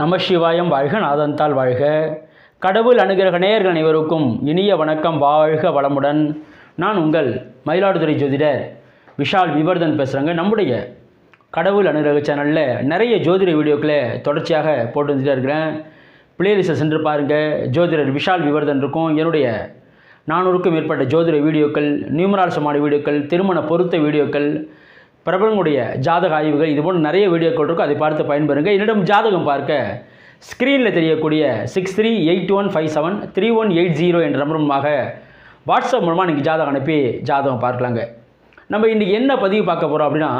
நம சிவாயம் வாழ்க நாதந்தால் வாழ்க. கடவுள் அனுகிரக நேயர்கள் அனைவருக்கும் இனிய வணக்கம். வாழ்க வளமுடன். நான் உங்கள் மயிலாடுதுறை ஜோதிடர் விஷால் விவர்தன் பேசுகிறேங்க நம்முடைய கடவுள் அனுகிரக சேனலில் நிறைய ஜோதிட வீடியோக்களை தொடர்ச்சியாக போட்டு வந்துட்டே இருக்கிறேன். பிளேலிஸ்ட்டை சென்று பாருங்கள் ஜோதிடர் விஷால் விவர்தன் இருக்கும். என்னுடைய நானூறுக்கும் மேற்பட்ட ஜோதிட வீடியோக்கள் நியூமரால்சமான வீடியோக்கள் திருமண பொருத்த வீடியோக்கள் பிரபலங்களுடைய ஜாதக ஆய்வுகள் இது போன்ற நிறைய வீடியோக்கள் இருக்கும் அதை பார்த்து பயன்பெறுங்க. என்னிடம் ஜாதகம் பார்க்க ஸ்க்ரீனில் தெரியக்கூடிய six three eight one five seven three one eight zero என்ற நம்பர் மூலமாக வாட்ஸ்அப் மூலமாக நீங்கள் ஜாதகம் அனுப்பி ஜாதகம் பார்க்கலாங்க. நம்ம இன்றைக்கி என்ன பதிவு பார்க்க போகிறோம் அப்படின்னா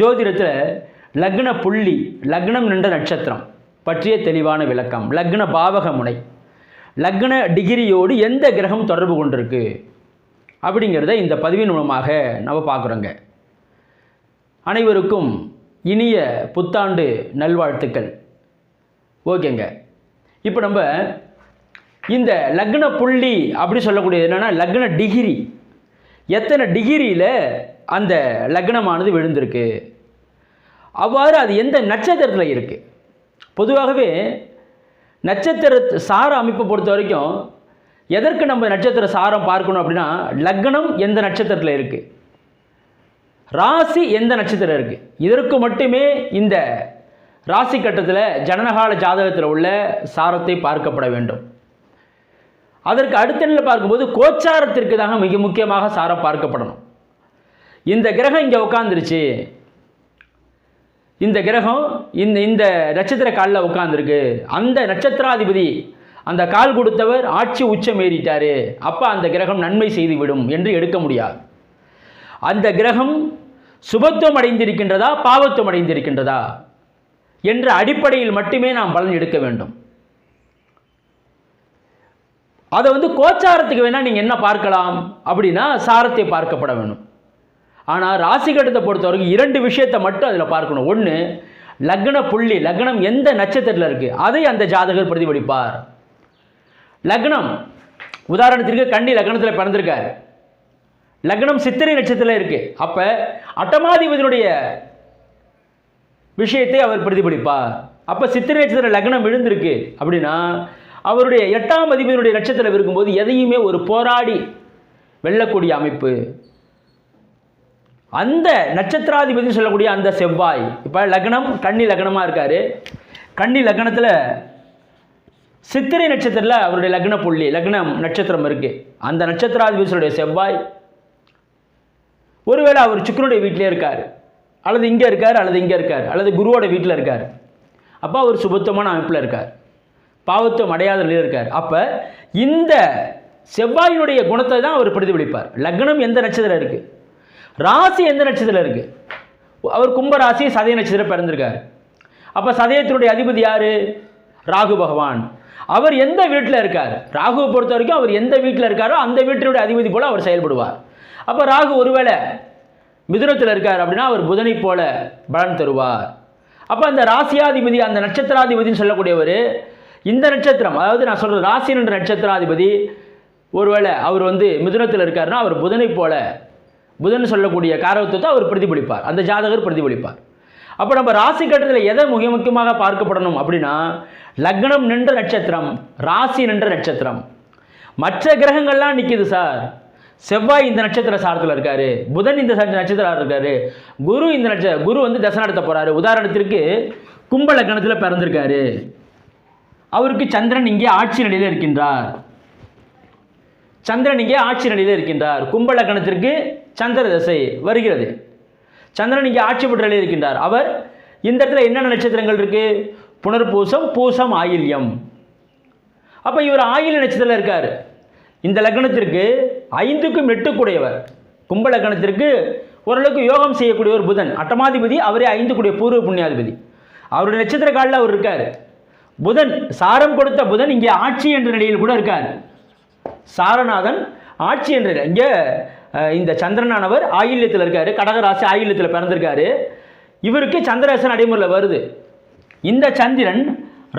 ஜோதிடத்தில் லக்ன புள்ளி லக்னம் நின்ற நட்சத்திரம் பற்றிய தெளிவான விளக்கம். லக்ன பாவக முனை. லக்ன டிகிரியோடு எந்த கிரகம் தொடர்பு கொண்டிருக்கு? அப்படிங்கிறத இந்த பதிவின் மூலமாக நம்ம பார்க்குறோங்க. அனைவருக்கும் இனிய புத்தாண்டு நல்வாழ்த்துக்கள். ஓகேங்க. இப்போ நம்ம இந்த லக்ன புள்ளி அப்படி சொல்லக்கூடியது என்னென்னா லக்ன டிகிரி. எத்தனை டிகிரியில் அந்த லக்னமானது விழுந்திருக்கு? அவ்வாறு அது எந்த நட்சத்திரத்தில் இருக்குது பொதுவாகவே நட்சத்திர சார அமைப்பை பொறுத்த வரைக்கும் எதற்கு நம்ம நட்சத்திர சாரம் பார்க்கணும் அப்படின்னா லக்னம் எந்த நட்சத்திரத்தில் இருக்குது ராசி எந்த நட்சத்திரம் இருக்குது இதற்கு மட்டுமே இந்த ராசி கட்டத்தில் ஜனனகால ஜாதகத்தில் உள்ள சாரத்தை பார்க்கப்பட வேண்டும். அதற்கு அடுத்த நிலையில் பார்க்கும்போது கோச்சாரத்திற்கு தாங்க மிக முக்கியமாக சாரம் பார்க்கப்படணும். இந்த கிரகம் இங்கே உட்காந்துருச்சு இந்த கிரகம் இந்த இந்த நட்சத்திர காலில் உட்காந்துருக்கு அந்த நட்சத்திராதிபதி அந்த கால் கொடுத்தவர் ஆட்சி உச்சம் ஏறிட்டார். அப்போ அந்த கிரகம் நன்மை செய்துவிடும் என்று எடுக்க முடியாது. அந்த கிரகம் சுபத்துவம் அடைந்திருக்கின்றதா பாவத்துவம் அடைந்திருக்கின்றதா என்ற அடிப்படையில் மட்டுமே நாம் பலன் எடுக்க வேண்டும். அதை வந்து கோச்சாரத்துக்கு வேணால் நீங்கள் என்ன பார்க்கலாம் அப்படின்னா சாரத்தை பார்க்கப்பட வேணும். ஆனால் ராசி கட்டத்தை பொறுத்த வரைக்கும் இரண்டு விஷயத்தை மட்டும் அதில் பார்க்கணும். ஒன்று லக்ன புள்ளி லக்னம் எந்த நட்சத்திரத்தில் இருக்குது அதை அந்த ஜாதகர் பிரதிபலிப்பார். லக்னம் உதாரணத்திற்கு கண்ணி லக்னத்தில் பிறந்திருக்காரு. லக்னம் சித்திரை நட்சத்திரத்தில் இருக்குது அப்போ அட்டமாதிபதியினுடைய விஷயத்தை அவர் பிரதிபலிப்பார். அப்போ சித்திரை நட்சத்திர லக்னம் விழுந்திருக்கு அப்படின்னா அவருடைய எட்டாம் அதிபதியினுடைய நட்சத்திரம் இருக்கும்போது எதையுமே ஒரு போராடி வெல்லக்கூடிய அமைப்பு. அந்த நட்சத்திராதிபதி சொல்லக்கூடிய அந்த செவ்வாய் இப்போ லக்னம் கன்னி லக்னமாக இருக்கார். கன்னி லக்னத்தில் சித்திரை நட்சத்திரத்தில் அவருடைய லக்ன புள்ளி லக்னம் நட்சத்திரம் இருக்குது அந்த நட்சத்திராதிபதி செவ்வாய் ஒருவேளை அவர் சுக்கரனுடைய வீட்டிலே இருக்கார் அல்லது இங்கே இருக்கார் அல்லது இங்கே இருக்கார் அல்லது குருவோட வீட்டில் இருக்கார். அப்போ அவர் சுபத்துவமான அமைப்பில் இருக்கார். பாவத்துவம் அடையாத நிலையில் இருக்கார். அப்போ இந்த செவ்வாயினுடைய குணத்தை தான் அவர் பிரதிபலிப்பார். லக்னம் எந்த நட்சத்திரம் இருக்குது ராசி எந்த நட்சத்திரம் இருக்குது அவர் கும்பராசி சதய நட்சத்திரம் பிறந்திருக்கார். அப்போ சதயத்தினுடைய அதிபதி யார்? ராகு பகவான். அவர் எந்த வீட்டில் இருக்கார்? ராகுவை பொறுத்த வரைக்கும் அவர் எந்த வீட்டில் இருக்காரோ அந்த வீட்டினுடைய அதிபதி போல் அவர் செயல்படுவார். அப்போ ராகு ஒருவேளை மிதுனத்தில் இருக்கார் அப்படின்னா அவர் புதனை போல பலன் தருவார். அப்போ அந்த ராசியாதிபதி அந்த நட்சத்திராதிபதினு சொல்லக்கூடியவர் இந்த நட்சத்திரம் அதாவது நான் சொல்கிற ராசி என்ற நட்சத்திராதிபதி ஒருவேளை அவர் வந்து மிதுனத்தில் இருக்காருன்னா அவர் புதனை போல புதன் சொல்லக்கூடிய காரகத்துவத்தை அவர் பிரதிபலிப்பார். அந்த ஜாதகர் பிரதிபலிப்பார். அப்போ நம்ம ராசி கட்டத்தில் எதை மிக முக்கியமாக பார்க்கப்படணும் அப்படின்னா லக்னம் நின்ற நட்சத்திரம் ராசி நின்ற நட்சத்திரம். மற்ற கிரகங்கள்லாம் நிற்கிது சார். செவ்வாய் இந்த நட்சத்திர சாரத்தில் இருக்காரு. புதன் இந்த நட்சத்திரம் இருக்காரு. குரு இந்த நட்ச குரு வந்து தசை நடத்த போகிறாரு உதாரணத்திற்கு கும்ப லக்னத்தில் பிறந்திருக்காரு. அவருக்கு சந்திரன் இங்கே ஆட்சி நிலையில் இருக்கின்றார். சந்திரன் இங்கே ஆட்சி நிலையில் இருக்கின்றார். கும்ப லக்னத்திற்கு சந்திர தசை வருகிறது. சந்திரன் இங்கே ஆட்சி பெற்ற நிலையில் இருக்கின்றார். அவர் இந்த இடத்துல என்னென்ன நட்சத்திரங்கள் இருக்குது புனர்பூசம் பூசம் ஆயில்யம். அப்போ இவர் ஆயில் நட்சத்திரத்தில் இருக்கார். இந்த லக்னத்திற்கு ஐந்துக்கும் எட்டுக்குடையவர். கும்பலக்கணத்திற்கு ஓரளவுக்கு யோகம் செய்யக்கூடிய ஒரு புதன். அட்டமாதிபதி அவரே ஐந்து கூடிய பூர்வ புண்ணியாதிபதி. அவருடைய நட்சத்திர காலில் அவர் இருக்கார். புதன் சாரம் கொடுத்த புதன் இங்கே ஆட்சி என்ற நிலையில் கூட இருக்கார். சாரநாதன் ஆட்சி என்ற இங்கே இந்த சந்திரனானவர் ஆயில்யத்தில் இருக்கார். கடகராசி ஆயில்யத்தில் பிறந்திருக்காரு. இவருக்கு சந்திரராசன் நடைமுறையில் வருது. இந்த சந்திரன்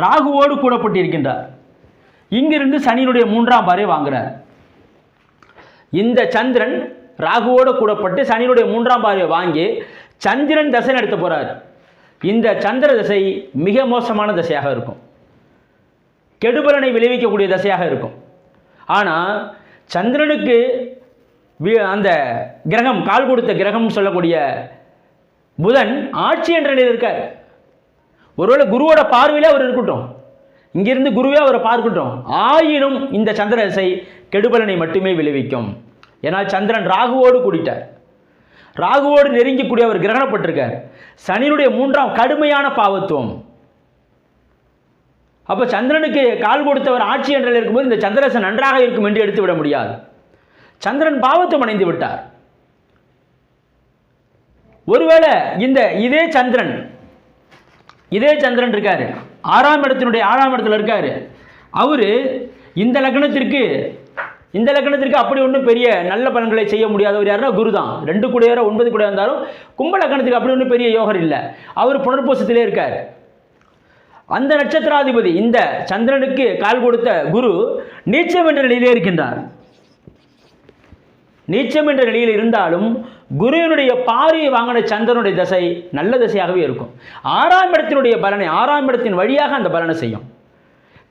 ராகுவோடு கூடப்பட்டிருக்கின்றார். இங்கிருந்து சனியினுடைய மூன்றாம் பாறை வாங்குகிறார் இந்த சந்திரன் ராகுவோடு கூடப்பட்டு சனியினுடைய மூன்றாம் பார்வையை வாங்கி சந்திரன் தசை நடத்த போகிறார் இந்த சந்திர தசை மிக மோசமான திசையாக இருக்கும். கெடுபலனை விளைவிக்கக்கூடிய தசையாக இருக்கும். ஆனால் சந்திரனுக்கு வி- அந்த கிரகம் கால் கொடுத்த கிரகம் சொல்லக்கூடிய புதன் ஆட்சி என்ற நிலையில் இருக்கார். ஒருவேளை குருவோட பார்வையில் அவர் இருக்கட்டும். இங்கிருந்து குருவே அவரை பார்க்கட்டும் ஆயினும் இந்த சந்திர திசை கெடுபலனை மட்டுமே விளைவிக்கும். ஏன்னா சந்திரன் ராகுவோடு கூடிட்டார். ராகுவோடு நெருங்கக்கூடிய அவர் கிரகணப்பட்டிருக்கார். சனியினுடைய மூன்றாம் கடுமையான பாவத்துவம். அப்போ சந்திரனுக்கு கால் கொடுத்தவர் ஆட்சி என்ற இருக்கும்போது இந்த சந்திரசன் நன்றாக இருக்கும் என்று எடுத்து விட முடியாது. சந்திரன் பாவத்துவம் அடைந்து விட்டார். ஒருவேளை இந்த இதே சந்திரன் இதே சந்திரன் இருக்காரு. ஆறாம் இடத்தினுடைய ஆறாம் இடத்துல இருக்கார். அவர் இந்த லக்னத்திற்கு இந்த லக்னத்திற்கு அப்படி ஒன்றும் பெரிய நல்ல பலன்களை செய்ய முடியாதவர் யாருன்னா குரு தான் ரெண்டு கூடையாரோ ஒன்பது கூட இருந்தாலும் கும்ப லக்னத்துக்கு அப்படி ஒன்றும் பெரிய யோகர் இல்லை. அவர் புனர்பூசத்திலே இருக்கார். அந்த நட்சத்திராதிபதி இந்த சந்திரனுக்கு கால் கொடுத்த குரு நீச்சம் என்ற நிலையிலே இருக்கின்றார். நீச்சம் என்ற நிலையில் இருந்தாலும் குருவினுடைய பார்வையை வாங்கின சந்திரனுடைய தசை நல்ல திசையாகவே இருக்கும். ஆறாம் இடத்தினுடைய பலனை ஆறாம் இடத்தின் வழியாக அந்த பலனை செய்யும்.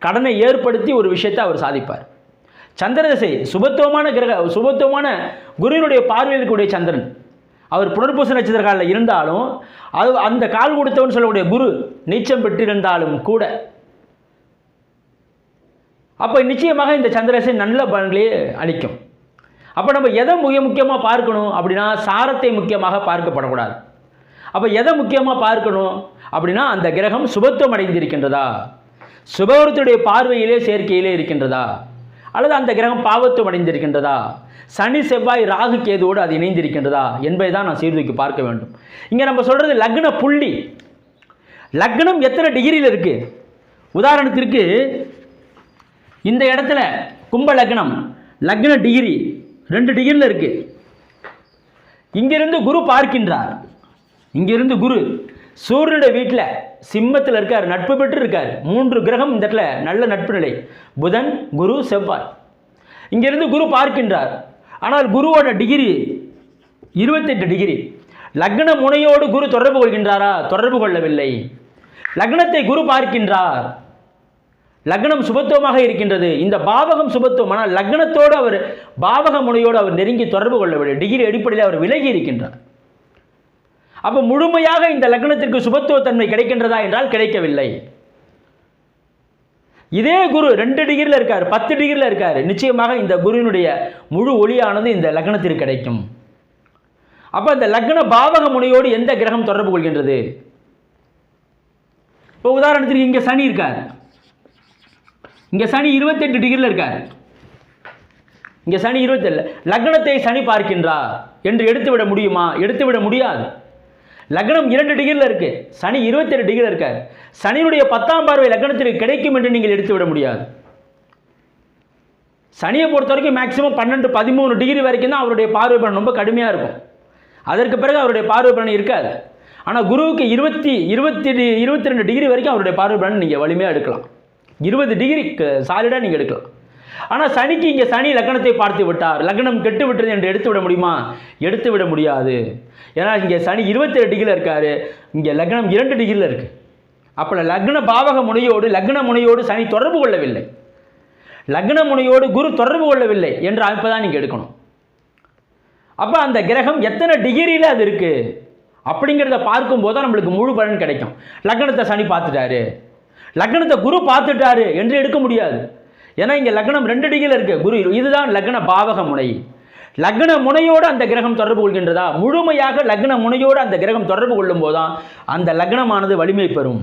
கடனை ஏற்படுத்தி ஒரு விஷயத்தை அவர் சாதிப்பார். சந்திர திசை சுபத்துவமான கிரக சுபத்துவமான குருவினுடைய பார்வையில் இருக்கக்கூடிய சந்திரன். அவர் புனர்பூச நட்சத்திர காலில் இருந்தாலும் அது அந்த கால் கொடுத்தவன் சொல்லக்கூடிய குரு நீச்சம் பெற்றிருந்தாலும் கூட அப்போ நிச்சயமாக இந்த சந்திரசை நல்ல பலன்களே அளிக்கும். அப்போ நம்ம எதை மிக முக்கியமாக பார்க்கணும் அப்படின்னா சாரத்தை முக்கியமாக பார்க்கப்படக்கூடாது. அப்போ எதை முக்கியமாக பார்க்கணும் அப்படின்னா அந்த கிரகம் சுபத்துவம் அடைந்திருக்கின்றதா? சுபவரத்துடைய பார்வையிலே சேர்க்கையிலே இருக்கின்றதா? அல்லது அந்த கிரகம் பாவத்துவம் அடைந்திருக்கின்றதா? சனி செவ்வாய் ராகு கேதுவோடு அது இணைந்திருக்கின்றதா? என்பதை தான் நான் சீர்தூக்கி பார்க்க வேண்டும். இங்கே நம்ம சொல்கிறது லக்ன புள்ளி. லக்னம் எத்தனை டிகிரியில் இருக்குது உதாரணத்திற்கு இந்த இடத்துல கும்ப லக்னம் லக்ன டிகிரி. ரெண்டு டிகிரியில் இருக்குது இங்கிருந்து குரு பார்க்கின்றார். இங்கிருந்து குரு சூரியனுடைய வீட்டில் சிம்மத்தில் இருக்கார் நட்பு பெற்று இருக்கார். மூன்று கிரகம் இந்த இடத்துல நல்ல நட்பு நிலை. புதன் குரு செவ்வாய். இங்கிருந்து குரு பார்க்கின்றார். ஆனால் குருவோட டிகிரி இருபத்தெட்டு டிகிரி. லக்ன முனையோடு குரு தொடர்பு கொள்கின்றாரா? தொடர்பு கொள்ளவில்லை. லக்னத்தை குரு பார்க்கின்றார். லக்னம் சுபத்துவமாக இருக்கின்றது. இந்த பாவகம் சுபத்துவம். ஆனால் லக்னத்தோடு அவர் பாவக முனையோடு அவர் நெருங்கி தொடர்பு கொள்ளவில்லை டிகிரி அடிப்படையில் அவர் விலகி இருக்கின்றார். அப்போ முழுமையாக இந்த லக்னத்திற்கு சுபத்துவத்தன்மை கிடைக்கின்றதா என்றால் கிடைக்கவில்லை. இதே குரு ரெண்டு டிகிரியில் இருக்கார் பத்து டிகிரியில் இருக்கார். நிச்சயமாக இந்த குருவினுடைய முழு ஒளியானது இந்த லக்னத்திற்கு கிடைக்கும். அப்போ இந்த லக்ன பாவக முனையோடு எந்த கிரகம் தொடர்பு கொள்கின்றது? இப்போ உதாரணத்திற்கு இங்கே சனி இருக்கார். இங்கே சனி இருபத்தெட்டு டிகிரியில் இருக்கார். இங்கே சனி இருபத்தேழு லக்னத்தை சனி பார்க்கின்றா என்று எடுத்துவிட முடியுமா? எடுத்துவிட முடியாது. லக்னம் இரண்டு டிகிரியில் இருக்கு. சனி இருபத்தெட்டு டிகிரியில் இருக்கார். சனியினுடைய பத்தாம் பார்வை லக்னத்திற்கு கிடைக்கும் என்று நீங்கள் எடுத்துவிட முடியாது. சனியை பொறுத்த வரைக்கும் மேக்ஸிமம் பன்னெண்டு பதிமூணு டிகிரி வரைக்கும் தான் அவருடைய பார்வை பலன் ரொம்ப கடுமையாக இருக்கும். அதற்கு பிறகு அவருடைய பார்வை பலன் இருக்காது. ஆனால் குருவுக்கு இருபத்தி இருபத்தி இருபத்தி ரெண்டு டிகிரி வரைக்கும் அவருடைய பார்வை பலன் நீங்கள் வலிமையாக எடுக்கலாம். இருபது டிகிரிக்கு சாலிடாக நீங்கள் எடுக்கலாம். ஆனால் சனிக்கு இங்கே சனி லக்னத்தை பார்த்து விட்டார். லக்னம் கெட்டு விட்டது என்று எடுத்து விட முடியுமா? எடுத்து விட முடியாது. ஏன்னா இங்கே சனி இருபத்தேழு டிகிரியில் இருக்கார். இங்கே லக்னம் இரண்டு டிகிரியில் இருக்குது அப்போ லக்ன பாவக முனையோடு லக்ன முனையோடு சனி தொடர்பு கொள்ளவில்லை. லக்ன முனையோடு குரு தொடர்பு கொள்ளவில்லை என்ற அமைப்பை தான் நீங்கள் எடுக்கணும். அப்போ அந்த கிரகம் எத்தனை டிகிரியில் அது இருக்குது அப்படிங்கிறத பார்க்கும்போது தான் நம்மளுக்கு முழு பலன் கிடைக்கும். லக்னத்தை சனி பார்த்துட்டாரு. லக்னத்தை குரு பார்த்துட்டாரு என்று எடுக்க முடியாது. ஏன்னா இங்கே லக்னம் ரெண்டு டிகிரியில் இருக்குது குரு இதுதான் லக்ன பாவக முனை. லக்ன முனையோடு அந்த கிரகம் தொடர்பு கொள்கின்றதா? முழுமையாக லக்ன முனையோடு அந்த கிரகம் தொடர்பு கொள்ளும் போதுதான் அந்த லக்னமானது வலிமை பெறும்.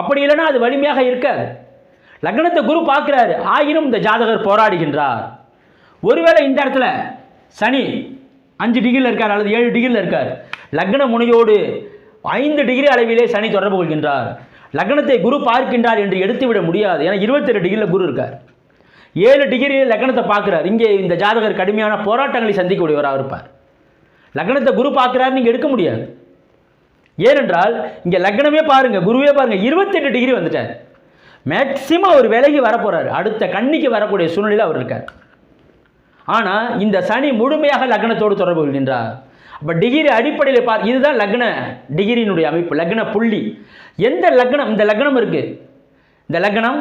அப்படி இல்லைன்னா அது வலிமையாக இருக்காது. லக்னத்தை குரு பார்க்குறாரு. ஆயினும் இந்த ஜாதகர் போராடுகின்றார். ஒருவேளை இந்த இடத்துல சனி அஞ்சு டிகிரியில் இருக்கார் அல்லது ஏழு டிகிரியில் இருக்கார். லக்ன முனையோடு ஐந்து டிகிரி அளவிலே சனி தொடர்பு கொள்கின்றார். லக்னத்தை குரு பார்க்கின்றார் என்று எடுத்துவிட முடியாது. ஏன்னா இருபத்தெட்டு டிகிரியில் குரு இருக்கார். ஏழு டிகிரியில் லக்னத்தை பார்க்குறார். இங்கே இந்த ஜாதகர் கடுமையான போராட்டங்களை சந்திக்கக்கூடியவராக இருப்பார். லக்னத்தை குரு பார்க்குறாரு நீங்கள் எடுக்க முடியாது. ஏனென்றால் இங்கே லக்னமே பாருங்கள் குருவே பாருங்கள் இருபத்தெட்டு டிகிரி வந்துட்டார். மேக்சிமம் அவர் விலகி வரப்போகிறார் அடுத்த கண்ணிக்கு வரக்கூடிய சூழ்நிலையில் அவர் இருக்கார். ஆனால் இந்த சனி முழுமையாக லக்னத்தோடு தொடர்பு கொள்கின்றார். இப்போ டிகிரி அடிப்படையில் பார் இதுதான் லக்ன டிகிரியினுடைய அமைப்பு லக்ன புள்ளி. எந்த லக்னம் இந்த லக்னம் இருக்குது இந்த லக்னம்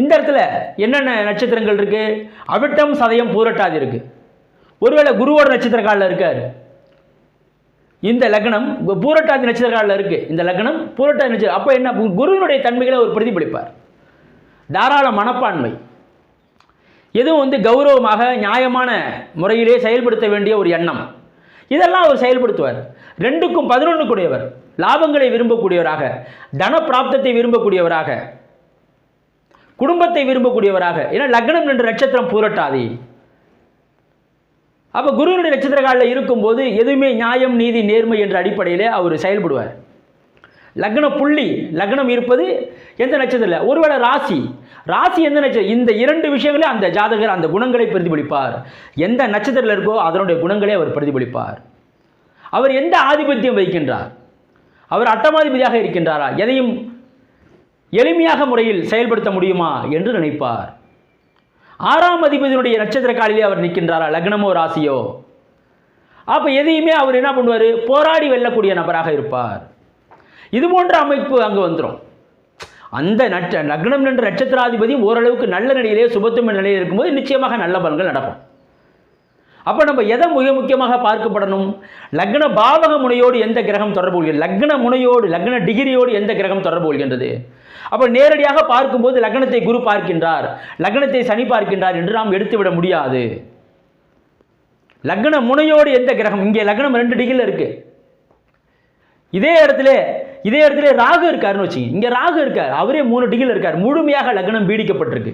இந்த இடத்துல என்னென்ன நட்சத்திரங்கள் இருக்குது அவிட்டம் சதயம் பூரட்டாதி இருக்குது ஒருவேளை குருவோட நட்சத்திர காலில் இருக்கார். இந்த லக்னம் பூரட்டாதி நட்சத்திர காலில் இருக்குது இந்த லக்னம் பூரட்டாதி நட்சத்திரம் அப்போ என்ன குருவினுடைய தன்மைகளை அவர் பிரதிபலிப்பார். தாராள மனப்பான்மை. எதுவும் வந்து கௌரவமாக நியாயமான முறையிலே செயல்படுத்த வேண்டிய ஒரு எண்ணம். இதெல்லாம் அவர் செயல்படுத்துவார். ரெண்டுக்கும் பதினொன்றுக்குடையவர் லாபங்களை விரும்பக்கூடியவராக தன பிராப்தத்தை விரும்பக்கூடியவராக குடும்பத்தை விரும்பக்கூடியவராக. ஏன்னா லக்னம் என்ற நட்சத்திரம் பூரட்டாதி. அப்போ குருவினுடைய நட்சத்திர காலில் இருக்கும்போது எதுவுமே நியாயம் நீதி நேர்மை என்ற அடிப்படையிலே அவர் செயல்படுவார். லக்ன புள்ளி லக்னம் இருப்பது எந்த நட்சத்திரத்தில்? ஒருவேளை ராசி ராசி எந்த நட்சத்திரம்? இந்த இரண்டு விஷயங்களே அந்த ஜாதகர் அந்த குணங்களை பிரதிபலிப்பார். எந்த நட்சத்திரத்தில் இருக்கோ அதனுடைய குணங்களை அவர் பிரதிபலிப்பார். அவர் எந்த ஆதிபத்தியம் வைக்கின்றார் அவர் அட்டமாதிபதியாக இருக்கின்றாரா? எதையும் எளிமையாக முறையில் செயல்படுத்த முடியுமா என்று நினைப்பார். ஆறாம் அதிபதியினுடைய நட்சத்திர காலிலே அவர் நிற்கின்றாரா? லக்னமோ ராசியோ? அப்போ எதையுமே அவர் என்ன பண்ணுவார்? போராடி வெல்லக்கூடிய நபராக இருப்பார். இது போன்ற அமைப்பு அங்கே வந்துடும் அந்த நட்ச லக்னம் என்ற நட்சத்திராதிபதி ஓரளவுக்கு நல்ல நிலையிலே சுபத்துவ நிலையில் இருக்கும்போது நிச்சயமாக நல்ல பலன்கள் நடக்கும். அப்போ நம்ம எதை மிக முக்கியமாக பார்க்கப்படணும்? லக்ன பாவக முனையோடு எந்த கிரகம் தொடர்பு கொள்கிறது? லக்ன முனையோடு லக்ன டிகிரியோடு எந்த கிரகம் தொடர்பு கொள்கின்றது? அப்போ நேரடியாக பார்க்கும்போது லக்னத்தை குரு பார்க்கின்றார் லக்னத்தை சனி பார்க்கின்றார் என்று நாம் எடுத்துவிட முடியாது. லக்ன முனையோடு எந்த கிரகம்? இங்கே லக்னம் ரெண்டு டிகிரியில் இருக்குது இதே இடத்துல இதே இடத்துல ராகு இருக்காருன்னு வச்சுங்க இங்கே ராகு இருக்கார். அவரே மூணு டிகிரியில் இருக்கார். முழுமையாக லக்னம் பீடிக்கப்பட்டிருக்கு.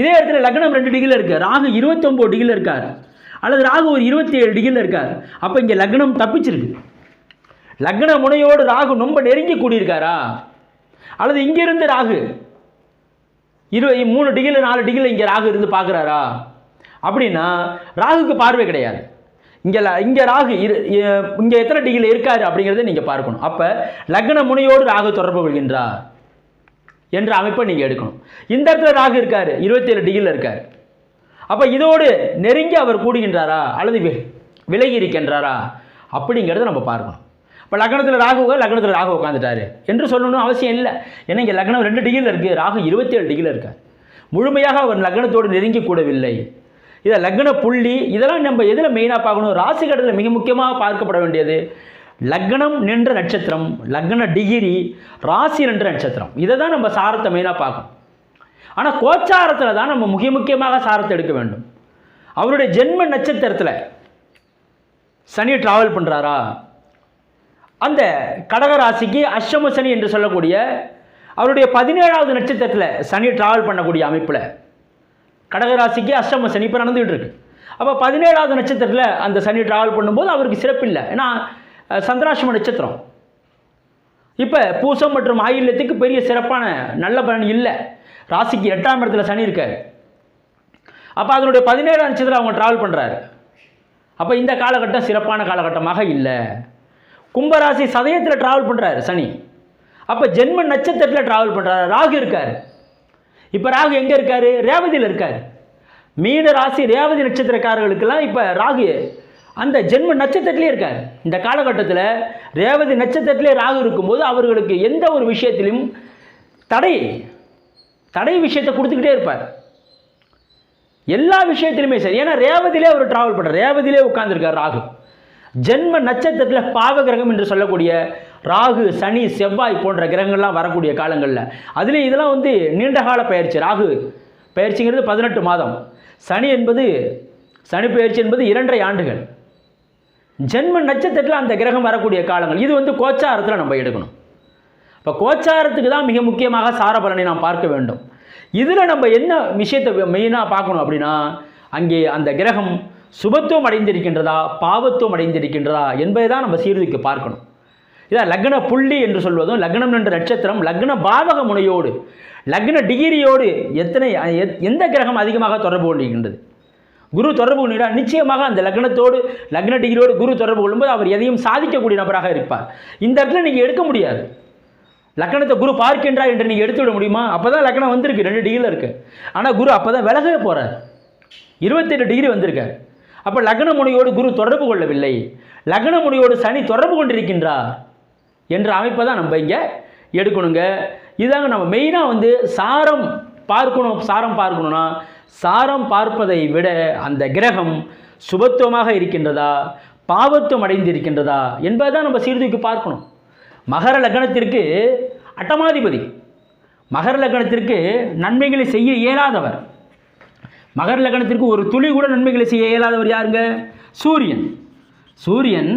இதே இடத்துல லக்னம் ரெண்டு டிகிரியில் இருக்கார் ராகு இருபத்தொம்போது டிகிரியில் இருக்கார். அல்லது ராகு ஒரு இருபத்தி ஏழு டிகிரியில் இருக்கார். அப்போ இங்கே லக்னம் தப்பிச்சிருக்கு. லக்ன முனையோடு ராகு ரொம்ப நெருங்கி கூடியிருக்காரா? அல்லது இங்கிருந்து ராகு இரு மூணு டிகிரியில் நாலு டிகிரியில் இங்கே ராகு இருந்து பார்க்குறாரா? அப்படின்னா ராகுக்கு பார்வை கிடையாது. இங்கே ல- இங்கே ராகு இரு இங்கே எத்தனை டிகிரியில் இருக்காரு அப்படிங்கிறத நீங்கள் பார்க்கணும். அப்போ லக்ன முனையோடு ராகு தொடர்பு கொள்கின்றார் என்ற அமைப்பை நீங்கள் எடுக்கணும். இந்த இடத்துல ராகு இருக்கார் இருபத்தேழு டிகிரியில் இருக்கார். அப்போ இதோடு நெருங்கி அவர் கூடுகின்றாரா அல்லது விலகி இருக்கின்றாரா அப்படிங்கிறத நம்ம பார்க்கணும். இப்போ லக்னத்தில் ராகு லக்னத்தில் ராகு உட்காந்துட்டாரு என்று சொல்லணும்னு அவசியம் இல்லை. ஏன்னா இங்கே லக்னம் ரெண்டு டிகிரியில் இருக்குது ராகு இருபத்தேழு டிகிரியில் இருக்கார். முழுமையாக அவர் லக்னத்தோடு நெருங்கி கூடவில்லை. இதை லக்ன புள்ளி இதெல்லாம் நம்ம எதில் மெயினாக பார்க்கணும்? ராசி கட்டத்தில் மிக முக்கியமாக பார்க்கப்பட வேண்டியது லக்னம் நின்ற நட்சத்திரம் லக்ன டிகிரி ராசி நின்ற நட்சத்திரம். இதை தான் நம்ம சாரத்தை மெயினாக பார்க்கணும். ஆனால் கோச்சாரத்தில் தான் நம்ம முக்கிய முக்கியமாக சாரத்தை எடுக்க வேண்டும். அவருடைய ஜென்ம நட்சத்திரத்தில் சனி டிராவல் பண்ணுறாரா அந்த கடக ராசிக்கு அஷ்டம சனி என்று சொல்லக்கூடிய அவருடைய பதினேழாவது நட்சத்திரத்தில் சனி டிராவல் பண்ணக்கூடிய அமைப்பில் கடகராசிக்கு அஷ்டம சனி இப்போ நடந்துகிட்டு இருக்கு அப்போ பதினேழாவது நட்சத்திரத்தில் அந்த சனி ட்ராவல் பண்ணும்போது அவருக்கு சிறப்பு இல்லை. ஏன்னா சந்திராசிரம நட்சத்திரம். இப்போ பூசம் மற்றும் ஆயில்யத்துக்கு பெரிய சிறப்பான நல்ல பலன் இல்லை. ராசிக்கு எட்டாம் இடத்துல சனி இருக்கார். அப்போ அதனுடைய பதினேழாம் நட்சத்திரம் அவங்க ட்ராவல் பண்ணுறாரு அப்போ இந்த காலகட்டம் சிறப்பான காலகட்டமாக இல்லை. கும்பராசி சதயத்தில் ட்ராவல் பண்ணுறாரு சனி. அப்போ ஜென்ம நட்சத்திரத்தில் ட்ராவல் பண்ணுறாரு ராகு இருக்கார். இப்போ ராகு எங்கே இருக்கார்? ரேவதியில் இருக்கார். மீன ராசி ரேவதி நட்சத்திரக்காரர்களுக்கெல்லாம் இப்போ ராகு அந்த ஜென்ம நட்சத்திரத்திலே இருக்கார். இந்த காலகட்டத்தில் ரேவதி நட்சத்திரத்திலே ராகு இருக்கும்போது அவர்களுக்கு எந்த ஒரு விஷயத்திலும் தடை தடை விஷயத்தை கொடுத்துக்கிட்டே இருப்பார். எல்லா விஷயத்திலுமே சரி. ஏன்னா ரேவதியிலே அவர் டிராவல் பண்ணுறார் ரேவதியிலே உட்காந்துருக்கார் ராகு. ஜென்ம நட்சத்திரத்தில் பாவகிரகம் என்று சொல்லக்கூடிய ராகு சனி செவ்வாய் போன்ற கிரகங்கள்லாம் வரக்கூடிய காலங்களில். அதுலேயும் இதெல்லாம் வந்து நீண்ட கால பயிற்சி. ராகு பயிற்சிங்கிறது பதினெட்டு மாதம். சனி என்பது சனி பயிற்சி என்பது இரண்டரை ஆண்டுகள். ஜென்ம நட்சத்திரத்தில் அந்த கிரகம் வரக்கூடிய காலங்கள். இது வந்து கோச்சாரத்தில் நம்ம எடுக்கணும். இப்போ கோச்சாரத்துக்கு தான் மிக முக்கியமாக சாரபலனை நாம் பார்க்க வேண்டும். இதில் நம்ம என்ன விஷயத்தை மெயினாக பார்க்கணும் அப்படின்னா அங்கே அந்த கிரகம் சுபத்துவம் அடைந்திருக்கின்றதா பாவத்துவம் அடைந்திருக்கின்றதா என்பதை தான் நம்ம சீர்தூக்கி பார்க்கணும். இதான் லக்ன புள்ளி என்று சொல்வதும் லக்னம் என்ற நட்சத்திரம் லக்ன பாவக முனையோடு லக்ன டிகிரியோடு எத்தனை எந்த கிரகம் அதிகமாக தொடர்பு கொண்டிருக்கின்றது குரு தொடர்பு கொண்டால் நிச்சயமாக அந்த லக்னத்தோடு லக்ன டிகிரியோடு குரு தொடர்பு கொள்ளும்போது அவர் எதையும் சாதிக்கக்கூடிய நபராக இருப்பார். இந்த இடத்துல நீங்கள் எடுக்க முடியாது. லக்கணத்தை குரு பார்க்கின்றார் என்று நீங்கள் எடுத்து விட முடியுமா? அப்போ தான் லக்கணம் வந்திருக்கு. ரெண்டு டிகிரியில் இருக்குது ஆனால் குரு அப்போ தான் விலகவே போகிறார் இருபத்தெட்டு டிகிரி வந்திருக்கார். அப்போ லக்ன முனையோடு குரு தொடர்பு கொள்ளவில்லை. லக்ன முனையோடு சனி தொடர்பு கொண்டிருக்கின்றார். என்ற அமைப்பை தான் நம்ம இங்கே எடுக்கணுங்க. இதாங்க நம்ம மெயினாக வந்து சாரம் பார்க்கணும் சாரம் பார்க்கணும்னா சாரம் பார்ப்பதை விட அந்த கிரகம் சுபத்துவமாக இருக்கின்றதா பாவத்துவம் அடைந்திருக்கின்றதா என்பதை தான் நம்ம சீர்தூக்கி பார்க்கணும். மகர லக்னத்திற்கு அட்டமாதிபதி. மகர லக்னத்திற்கு நன்மைகளை செய்ய இயலாதவர். மகர லக்னத்திற்கு ஒரு துளி கூட நன்மைகளை செய்ய இயலாதவர் யாருங்க? சூரியன். சூரியன்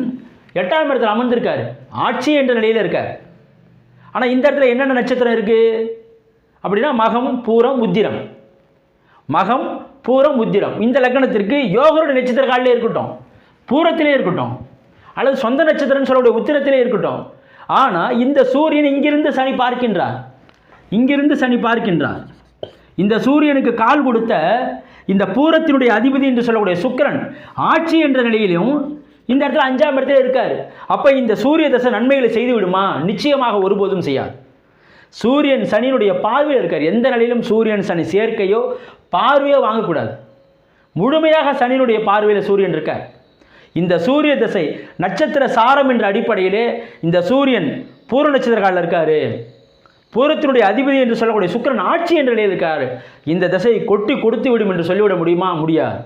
எட்டாம் இடத்தில் அமர்ந்திருக்காரு. ஆட்சி என்ற நிலையில் இருக்க. ஆனால் இந்த இடத்துல என்னென்ன நட்சத்திரம் இருக்குது அப்படின்னா மகம் பூரம் உத்திரம். மகம் பூரம் உத்திரம். இந்த லக்னத்திற்கு யோகருடைய நட்சத்திர காலிலே இருக்கட்டும் பூரத்திலே இருக்கட்டும் அல்லது சொந்த நட்சத்திரம்னு சொல்லக்கூடிய உத்திரத்திலே இருக்கட்டும். ஆனால் இந்த சூரியன் இங்கிருந்து சனி பார்க்கின்றார். இங்கிருந்து சனி பார்க்கின்றார். இந்த சூரியனுக்கு கால் கொடுத்த இந்த பூரத்தினுடைய அதிபதி என்று சொல்லக்கூடிய சுக்கிரன் ஆட்சி என்ற நிலையிலும் இந்த இடத்துல அஞ்சாம் இடத்துல இருக்கார். அப்போ இந்த சூரிய தசை நன்மைகளை செய்து விடுமா? நிச்சயமாக ஒருபோதும் செய்யாது. சூரியன் சனியினுடைய பார்வையில் இருக்கார். எந்த நிலையிலும் சூரியன் சனி சேர்க்கையோ பார்வையோ வாங்கக்கூடாது. முழுமையாக சனியினுடைய பார்வையில் சூரியன் இருக்கார். இந்த சூரிய திசை நட்சத்திர சாரம் என்ற அடிப்படையிலே இந்த சூரியன் பூர்வ நட்சத்திர காலில் இருக்கார். பூரத்தினுடைய அதிபதி என்று சொல்லக்கூடிய சுக்கரன் ஆட்சி என்ற நிலையில் இருக்கார். இந்த தசையை கொட்டி கொடுத்து விடும் என்று சொல்லிவிட முடியுமா? முடியாது.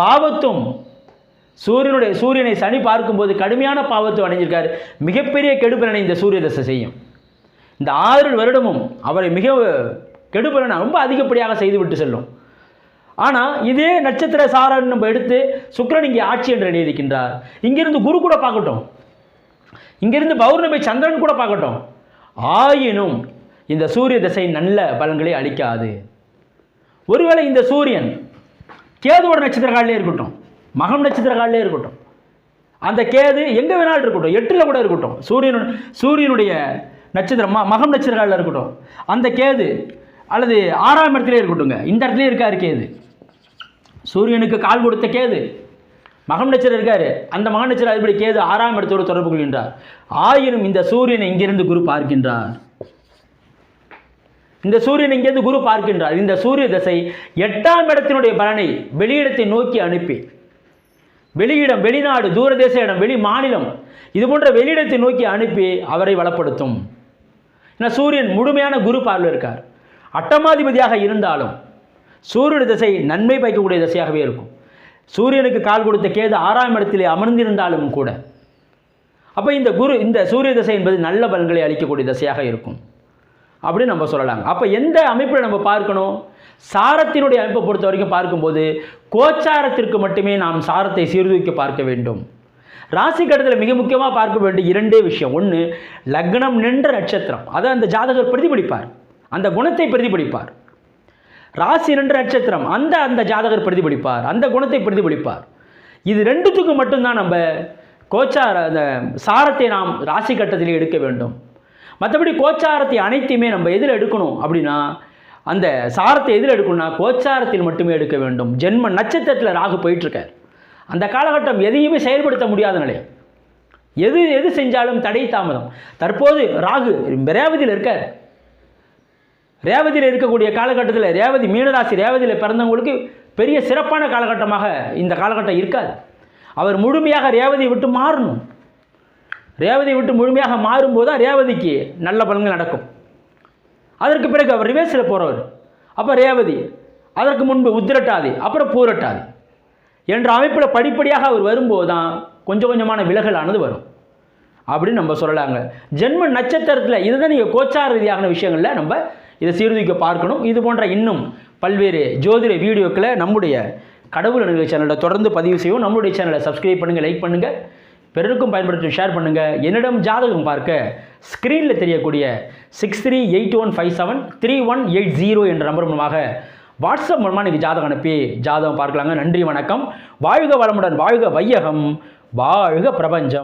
பாவத்தும் சூரியனுடைய சூரியனை சனி பார்க்கும்போது கடுமையான பாவத்தை அடைஞ்சிருக்கார். மிகப்பெரிய கெடுபலனை இந்த சூரிய தசை செய்யும். இந்த ஆறு வருடமும் அவரை மிக கெடுபலனை ரொம்ப அதிகப்படியாக செய்துவிட்டு செல்லும். ஆனால் இதே நட்சத்திர சாரன் நம்ம எடுத்து சுக்கிரன் இங்கே ஆட்சி என்று எழுதியிருக்கின்றார். இங்கிருந்து குரு கூட பார்க்கட்டும். இங்கிருந்து பௌர்ணமி சந்திரன் கூட பார்க்கட்டும். ஆயினும் இந்த சூரிய திசை நல்ல பலன்களை அளிக்காது. ஒருவேளை இந்த சூரியன் கேதுவோட நட்சத்திர காலிலே இருக்கட்டும். மகம் நட்சத்திர காலிலே இருக்கட்டும். அந்த கேது எங்கே வேணாலும் இருக்கட்டும். எட்டில் கூட இருக்கட்டும். சூரியன் சூரியனுடைய நட்சத்திரம் மகம் நட்சத்திர காலில் இருக்கட்டும். அந்த கேது அல்லது ஆறாம் இடத்துல இருக்கட்டும்ங்க. இந்த இடத்துல இருக்காரு கேது. சூரியனுக்கு கால் கொடுத்த கேது. மகம் நட்சத்திரம் இருக்காரு. அந்த மகன் நட்சத்திரம் அதிபதி கேது ஆறாம் இடத்தோடு தொடர்பு கொள்கின்றார். ஆயினும் இந்த சூரியனை இங்கிருந்து குரு பார்க்கின்றார். இந்த சூரியன் இங்கிருந்து குரு பார்க்கின்றார். இந்த சூரிய தசை எட்டாம் இடத்தினுடைய பலனை வெளியிடத்தை நோக்கி அனுப்பி வெளியிடம் வெளிநாடு தூரதேச இடம் வெளி மாநிலம் இது போன்ற வெளியிடத்தை நோக்கி அனுப்பி அவரை வளப்படுத்தும். ஏன்னா சூரியன் முழுமையான குரு பார்வையில் இருக்கார். அட்டமாதிபதியாக இருந்தாலும் சூரியனுடைய திசை நன்மை பயக்கக்கூடிய திசையாகவே இருக்கும். சூரியனுக்கு கால் கொடுத்த கேது ஆறாம் இடத்திலே அமர்ந்திருந்தாலும் கூட அப்போ இந்த குரு இந்த சூரிய திசை என்பது நல்ல பலன்களை அளிக்கக்கூடிய திசையாக இருக்கும். அப்படின்னு நம்ம சொல்லலாம் அப்போ எந்த அமைப்பில் நம்ம பார்க்கணும்? சாரத்தினுடைய அமைப்பை பொறுத்த வரைக்கும் பார்க்கும்போது கோச்சாரத்திற்கு மட்டுமே நாம் சாரத்தை சீர்தூக்கி பார்க்க வேண்டும். ராசி கட்டத்தில் மிக முக்கியமாக பார்க்க வேண்டிய இரண்டே விஷயம். ஒன்று லக்னம் நின்ற நட்சத்திரம். அதை அந்த ஜாதகர் பிரதிபலிப்பார். அந்த குணத்தை பிரதிபலிப்பார். ராசி நின்ற நட்சத்திரம் அந்த அந்த ஜாதகர் பிரதிபலிப்பார். அந்த குணத்தை பிரதிபலிப்பார். இது ரெண்டுத்துக்கும் மட்டும்தான் நம்ம கோச்சார அந்த சாரத்தை நாம் ராசி கட்டத்திலே எடுக்க வேண்டும். மற்றபடி கோச்சாரத்தை அனைத்தையுமே நம்ம எதில் எடுக்கணும் அப்படின்னா அந்த சாரத்தை எதில் எடுக்கணும்னா கோச்சாரத்தில் மட்டுமே எடுக்க வேண்டும். ஜென்ம நட்சத்திரத்தில் ராகு போயிட்டுருக்கார். அந்த காலகட்டம் எதையுமே செயல்படுத்த முடியாத நிலை. எது எது செஞ்சாலும் தடை தாமதம். தற்போது ராகு ரேவதியில் இருக்கார். ரேவதியில் இருக்கக்கூடிய காலகட்டத்தில் ரேவதி மீனராசி ரேவதியில் பிறந்தவங்களுக்கு பெரிய சிறப்பான காலகட்டமாக இந்த காலகட்டம் இருக்காது. அவர் முழுமையாக ரேவதியை விட்டு மாறணும். ரேவதியை விட்டு முழுமையாக மாறும்போது தான் ரேவதிக்கு நல்ல பலன்கள் நடக்கும். அதற்கு பிறகு அவர் ரிவேர்ஸில் போகிறவர் அப்போ ரேவதி அதற்கு முன்பு உத்திரட்டாதி அப்புறம் பூரட்டாதி என்ற அமைப்பில் படிப்படியாக அவர் வரும்போது தான் கொஞ்சம் கொஞ்சமான விலகலானது வரும். அப்படின்னு நம்ம சொல்லலாங்க. ஜென்ம நட்சத்திரத்தில் இதுதான் நீங்கள் கோச்சார ரீதியான விஷயங்களில் நம்ம இதை சீர்தூக்க பார்க்கணும். இது போன்ற இன்னும் பல்வேறு ஜோதிட வீடியோக்களை நம்முடைய கடவுள் நிகழ்ச்சி சேனலை தொடர்ந்து பதிவு செய்வோம் நம்மளுடைய சேனலை சப்ஸ்கிரைப் பண்ணுங்கள் லைக் பண்ணுங்கள் பிறருக்கும் பயன்படுத்தி ஷேர் பண்ணுங்கள் என்னிடம் ஜாதகம் பார்க்க ஸ்க்ரீனில் தெரியக்கூடிய six three eight one five seven three one eight zero என்ற நம்பர் மூலமாக வாட்ஸ்அப் மூலமாக நீங்கள் ஜாதகம் அனுப்பி ஜாதகம் பார்க்கலாங்க. நன்றி வணக்கம். வாழ்க வளமுடன் வாழ்க வையகம். வாழ்க பிரபஞ்சம்.